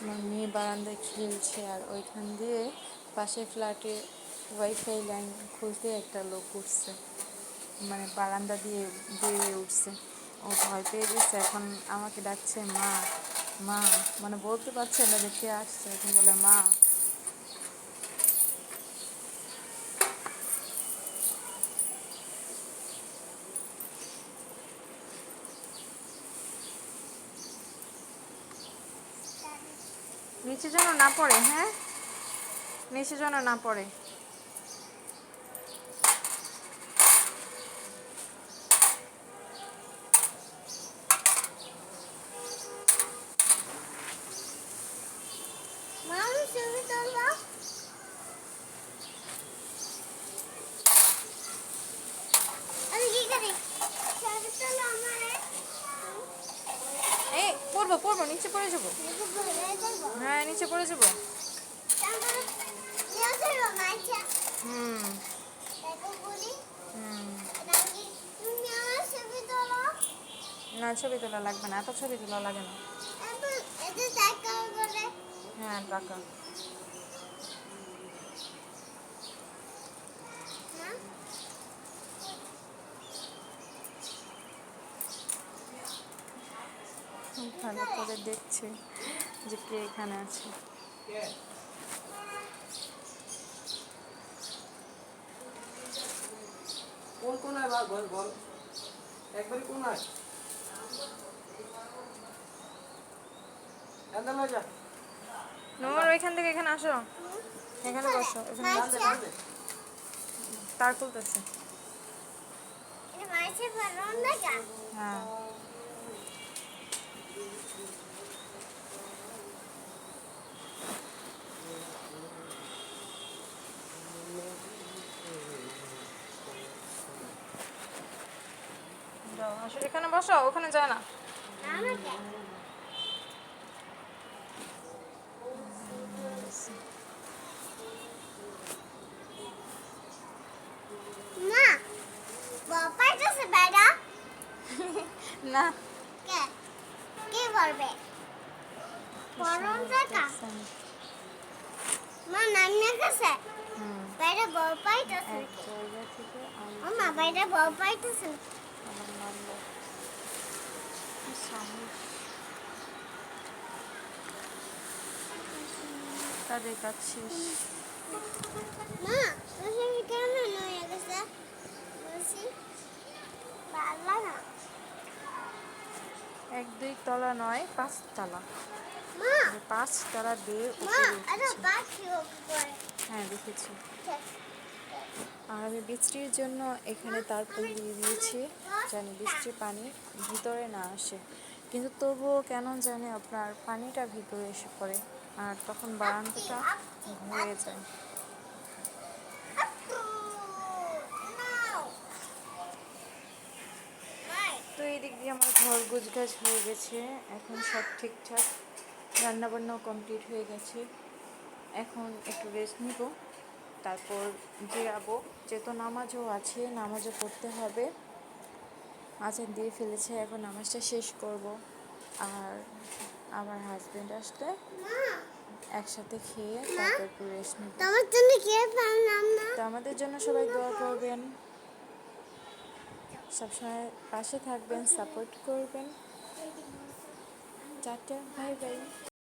আমার মেয়ে বারান্দায় খেলছে আর ওইখান দিয়ে পাশে ফ্ল্যাটে ওয়াইফাই লাইন খুলতে একটা লোক উঠছে। মানে বারান্দা দিয়ে বেরিয়ে উঠছে। ও ভয় পেয়ে গেছে, এখন আমাকে ডাকছে, মা মা। মানে বলতে পারছে না দেখে আসছে। এখন বলে, মা নিচে যেন না পড়ে হ্যাঁ? নিচে যেন না পড়ে। মামি ছবি তুলবো আমি কি করি ছবি তুলো আমারে এই পড়ব পড়ব নিচে পড়ে যাব? হ্যাঁ নিচে পড়ে যাব। হুম। না ছবি তোলা লাগবে না এত ছবি তোলা লাগে না। হ্যাঁ টাকা। ভালো করে দেখছে যে কে এখানে আছে। কোন কোনায় বা বল বল। একবারই কোনায়। নোমর ওইখান থেকে এখানে আসো। এখানে বসো এখানে তার খুলতেছে। হ্যাঁ। আসো, এখানে বসো ওখানে যায় না। মা বাবা বেড়া না। কে কে বলবে পরম টাকা মা নান্নের কাছে বাইরে বউ পাইতেছে ও মা বাইরে বউ পাইতেছে কি তাদের শেষ। মা তুমি কেমন হয়ে গেছে বলছি ভালো না এক দুই তলা নয় পাঁচ তলা। পাঁচ তলা দিয়ে হ্যাঁ দেখেছি। আর আমি বৃষ্টির জন্য এখানে তারপর দিয়ে দিয়েছি জানি বৃষ্টির পানি ভিতরে না আসে। কিন্তু তবুও কেন জানি আপনার পানিটা ভিতরে এসে পড়ে আর তখন বারান্দাটা হয়ে যায়। দিয়ে আমার ঘর গুজগাছ হয়ে গেছে। এখন সব ঠিকঠাক। রান্নাবান্নাও কমপ্লিট হয়ে গেছে। এখন একটু রেস্ট নিব। তারপর জিরাবো। যেহেতু নামাজও আছে নামাজও পড়তে হবে। আজান দিয়ে ফেলেছে এখন নামাজটা শেষ করব। আর আমার হাজব্যান্ড আসলে একসাথে খেয়ে তারপর একটু রেস্ট নিব। তো আমাদের জন্য সবাই দোয়া করবেন। সবসময় পাশে থাকবেন সাপোর্ট করবেন। Tata bye bye